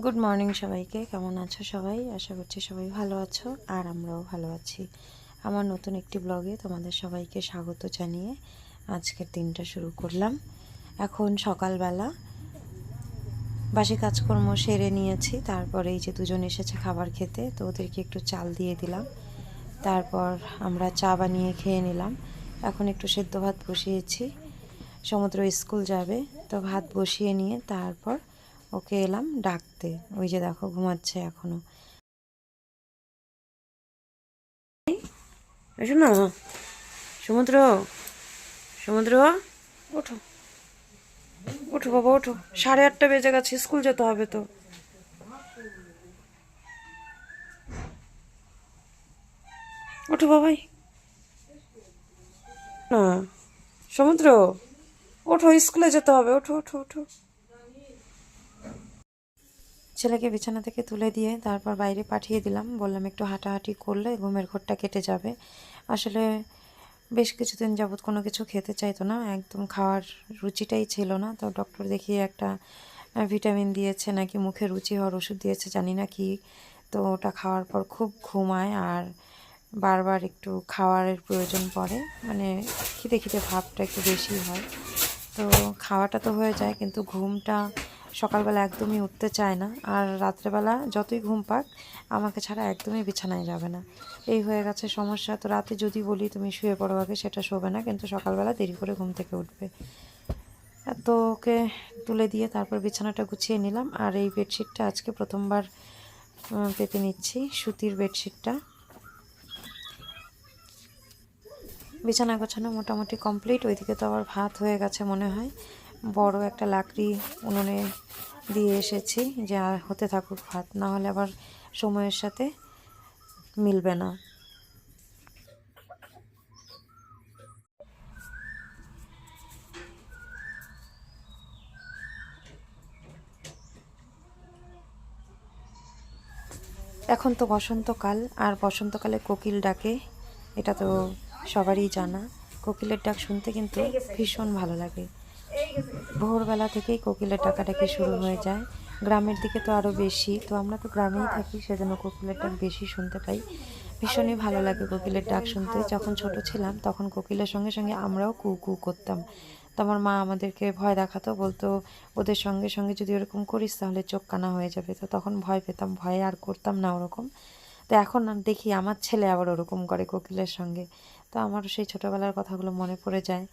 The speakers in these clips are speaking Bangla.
গুড মর্নিং সবাইকে, কেমন আছো সবাই? আশা করছি সবাই ভালো আছো আর আমরাও ভালো আছি। আমার নতুন একটি ব্লগে তোমাদের সবাইকে স্বাগত জানিয়ে আজকের দিনটা শুরু করলাম। এখন সকালবেলা বাসি কাজকর্ম সেরে নিয়েছি, তারপরে এই যে দুজন এসেছে খাবার খেতে, তো ওদেরকে একটু চাল দিয়ে দিলাম। তারপর আমরা চা বানিয়ে খেয়ে নিলাম। এখন একটু সেদ্ধ ভাত বসিয়েছি। সমুদ্র স্কুল যাবে, তো ভাত বসিয়ে নিয়ে তারপর ওকে এলাম ডাকতে। ওই যে দেখো ঘুমাচ্ছে এখনও। এসো না সমুদ্র সমুদ্র। ওঠো ওঠো বাবা, ওঠো। সাড়ে আটটা বেজে গেছে, স্কুল যেতে হবে তো। ওঠো বাবাই। না, সমুদ্র। ওঠো, স্কুলে যেতে হবে। ওঠো ওঠো ওঠো। ছেলেকে বিছানা থেকে তুলে দিয়ে তারপর বাইরে পাঠিয়ে দিলাম। বললাম, একটু হাঁটাহাঁটি করলে ঘুমের ঘোরটা কেটে যাবে। আসলে বেশ কিছুদিন যাবৎ কোনো কিছু খেতে চাইতো না, একদম খাওয়ার রুচিটাই ছিল না। তো ডক্টর দেখিয়ে একটা ভিটামিন দিয়েছে নাকি মুখে রুচি হওয়ার ওষুধ দিয়েছে, জানি না কি। তো ওটা খাওয়ার পর খুব ঘুমায় আর বারবার একটু খাওয়ারের প্রয়োজন পড়ে। মানে খিদে খিদে ভাবটা একটু বেশি হয়। তো খাওয়াটা তো হয়ে যায়, কিন্তু ঘুমটা সকালবেলা একদমই উঠতে চায় না। আর রাত্রেবেলা যতই ঘুম পাক, আমাকে ছাড়া একদমই বিছানায় যাবে না। এই হয়ে গেছে সমস্যা। তো রাতে যদি বলি তুমি শুয়ে পড়ো আগে, সেটা শোবে না, কিন্তু সকালবেলা দেরি করে ঘুম থেকে উঠবে। তো ওকে তুলে দিয়ে তারপর বিছানাটা গুছিয়ে নিলাম। আর এই বেডশিটটা আজকে প্রথমবার পেতে নিচ্ছি, সুতির বেডশিটটা। বিছানা গোছানো মোটামুটি কমপ্লিট। ওইদিকে তো আবার ভাত হয়ে গেছে মনে হয়। বড় একটা লাকড়ি উনুনে দিয়ে এসেছি, যে আর হতে থাকুক ভাত। না হলে আবার সময়ের সাথে মিলবে না। এখন তো বসন্তকাল, আর বসন্তকালে কোকিল ডাকে, এটা তো সবারই জানা। কোকিলের ডাক শুনতে কিন্তু ভীষণ ভালো লাগে। ভোরবেলা থেকেই কোকিলের ডাকাডাকি শুরু হয়ে যায়। গ্রামের দিকে তো আরও বেশি, তো আমরা তো গ্রামেই থাকি, সেজন্য কোকিলের ডাক বেশি শুনতে পাই। ভীষণই ভালো লাগে কোকিলের ডাক শুনতে। যখন ছোট ছিলাম, তখন কোকিলের সঙ্গে সঙ্গে আমরাও কু কু করতাম। তো আমার মা আমাদেরকে ভয় দেখাতো, বলতো, ওদের সঙ্গে সঙ্গে যদি ওরকম করিস, তাহলে চোখ কানা হয়ে যাবে। তো তখন ভয় পেতাম, ভয়ে আর করতাম না ওরকম। তো এখন দেখি আমার ছেলে আবার ওরকম করে কোকিলের সঙ্গে। তো আমারও সেই ছোটোবেলার কথাগুলো মনে পড়ে যায়।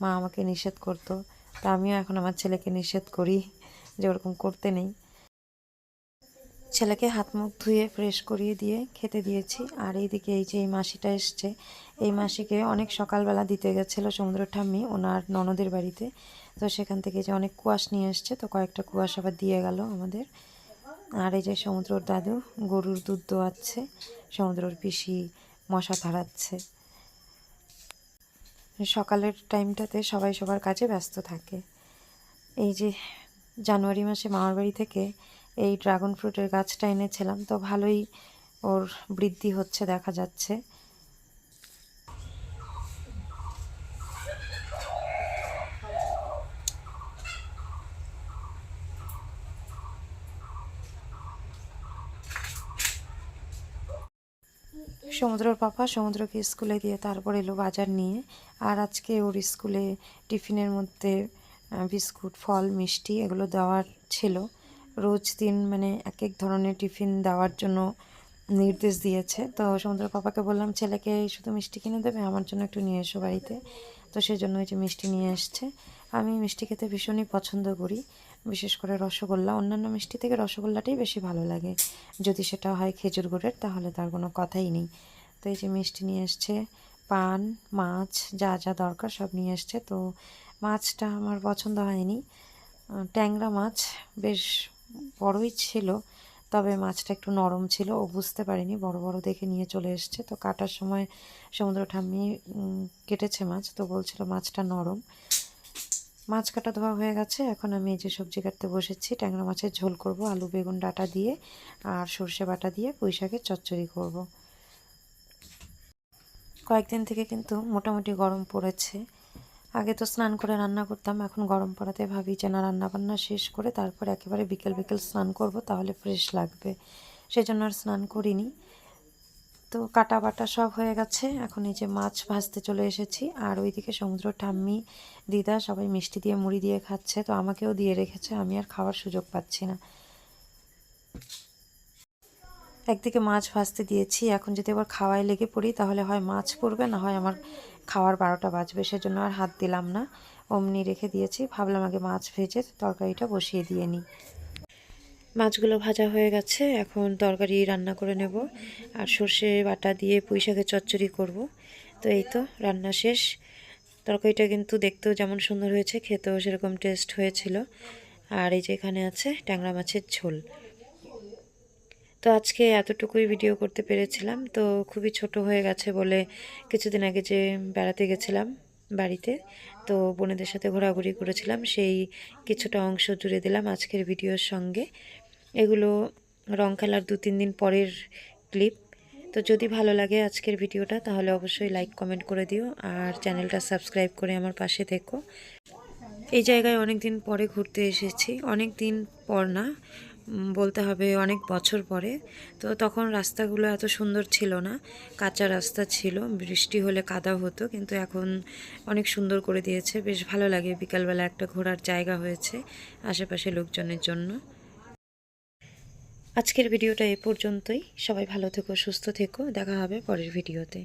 মা আমাকে নিষেধ করতো। তা আমিও এখন আমার ছেলেকে নিষেধ করি যে ওরকম করতে নেই। ছেলেকে হাত মুখ ধুয়ে ফ্রেশ করিয়ে দিয়ে খেতে দিয়েছি। আর এইদিকে এই যে এই মাসিটা এসছে, এই মাসিকে অনেক সকালবেলা দিতে গেছিল সমুদ্র ঠাম্মি, ওনার ননদের বাড়িতে। তো সেখান থেকে যে অনেক কুয়াশ নিয়ে এসছে, তো কয়েকটা কুয়াশ আবার দিয়ে গেল আমাদের। আর এই যে সমুদ্রর দাদু, গরুর দুধ দোয়াচ্ছে, সমুদ্রর পিসি মশা তাড়াচ্ছে সকালের টাইমটাতে সবাই সবার কাজে ব্যস্ত থাকে। এই যে জানুয়ারি মাসে মামার বাড়ি থেকে এই ড্রাগন ফ্রুটের গাছটা এনেছিলাম, তো ভালোই ওর বৃদ্ধি হচ্ছে, দেখা যাচ্ছে। সমুদ্রর পাপা সমুদ্রকে স্কুলে দিয়ে তারপর এলো বাজার নিয়ে। আর আজকে ওর স্কুলে টিফিনের মধ্যে বিস্কুট, ফল, মিষ্টি এগুলো দেওয়ার ছিল। রোজ দিন মানে এক এক ধরনের টিফিন দেওয়ার জন্য নির্দেশ দিয়েছে। তো সমুদ্র পাপাকে বললাম, ছেলেকে শুধু মিষ্টি কিনে দেবে, আমার জন্য একটু নিয়ে এসো বাড়িতে। তো সেই জন্য ওই যে মিষ্টি নিয়ে এসছে। আমি মিষ্টি খেতে ভীষণই পছন্দ করি, বিশেষ করে রসগোল্লা। অন্যান্য মিষ্টি থেকে রসগোল্লাটাই বেশি ভালো লাগে। যদি সেটা হয় খেজুর গুড়ের, তাহলে তার কোনো কথাই নেই। তো এই যে মিষ্টি নিয়ে এসছে, পান, মাছ, যা যা দরকার সব নিয়ে এসছে। তো মাছটা আমার পছন্দ হয়নি। ট্যাংরা মাছ বেশ বড়ই ছিল, তবে মাছটা একটু নরম ছিল। ও বুঝতে পারিনি, বড় বড় দেখে নিয়ে চলে এসছে। তো কাটার সময় সমুদ্র ঠাম্মি কেটেছে মাছ, তো বলছিল মাছটা নরম। মাছ কাটা ধোয়া হয়ে গেছে। এখন আমি এই যে সবজি কাটতে বসেছি, ট্যাংরা মাছের ঝোল করব, আলু, বেগুন, ডাটা দিয়ে আর সর্ষে বাটা দিয়ে পুঁই শাকের চচ্চড়ি করব। কয়েকদিন থেকে কিন্তু মোটামুটি গরম পড়েছে। আগে তো স্নান করে রান্না করতাম, এখন গরম পড়াতে ভাবি যে না রান্না বান্না শেষ করে তারপর একেবারে বিকেল বিকেল স্নান করব, তাহলে ফ্রেশ লাগবে। সেজন্য আর স্নান করিনি। তো কাটা বাটা সব হয়ে গেছে। এখন এই যে মাছ ভাজতে চলে এসেছি। আর ওইদিকে সমুদ্র ঠাম্মি, দিদা সবাই মিষ্টি দিয়ে মুড়ি দিয়ে খাচ্ছে। তো আমাকেও দিয়ে রেখেছে। আমি আর খাওয়ার সুযোগ পাচ্ছি না। একদিকে মাছ ভাজতে দিয়েছি। এখন যদি আবার খাওয়ায় লেগে পড়ি, তাহলে হয় মাছ পড়বে, না হয় আমার খাওয়ার বারোটা বাজবে। সেজন্য আর হাত দিলাম না। অমনি রেখে দিয়েছি। ভাবলাম আগে মাছ ভেজে তরকারিটা বসিয়ে দিয়ে নিই। মাছগুলো ভাজা হয়ে গেছে, এখন তরকারি রান্না করে নেব। আর সর্ষে বাটা দিয়ে পুঁই শাকের চচ্চড়ি করব। তো এই তো রান্না শেষ। তরকারিটা কিন্তু দেখতেও যেমন সুন্দর হয়েছে, খেতেও সেরকম টেস্ট হয়েছিল। আর এই যে এখানে আছে ট্যাংরা মাছের ঝোল। তো আজকে এতটুকুই ভিডিও করতে পেরেছিলাম। তো খুবই ছোট হয়ে গেছে বলে কিছুদিন আগে যে বেড়াতে গেছিলাম বাড়িতে, তো বোনেদের সাথে ঘোরাঘুরি করেছিলাম। সেই কিছুটা অংশ জুড়ে দিলাম আজকের ভিডিওর সঙ্গে। এগুলো রং খেলার দু, তিন দিন পরের ক্লিপ তো যদি ভালো লাগে আজকের ভিডিওটা, তাহলে অবশ্যই লাইক কমেন্ট করে দিও আর চ্যানেলটা সাবস্ক্রাইব করে আমার পাশে থেকো। এই জায়গায় অনেক দিন পরে ঘুরতে এসেছি। অনেক দিন পর না বলতে হবে অনেক বছর পরে। তো তখন রাস্তাগুলো এত সুন্দর ছিল না, কাঁচা রাস্তা ছিল, বৃষ্টি হলে কাদা হতো, কিন্তু এখন অনেক সুন্দর করে দিয়েছে। বেশ ভালো লাগে বিকালবেলা একটা ঘোরার জায়গা হয়েছে আশেপাশে লোকজনের জন্য। আজকের ভিডিওটা এ পর্যন্তই। সবাই ভালো থেকো সুস্থ থেকো। দেখা হবে পরের ভিডিওতে।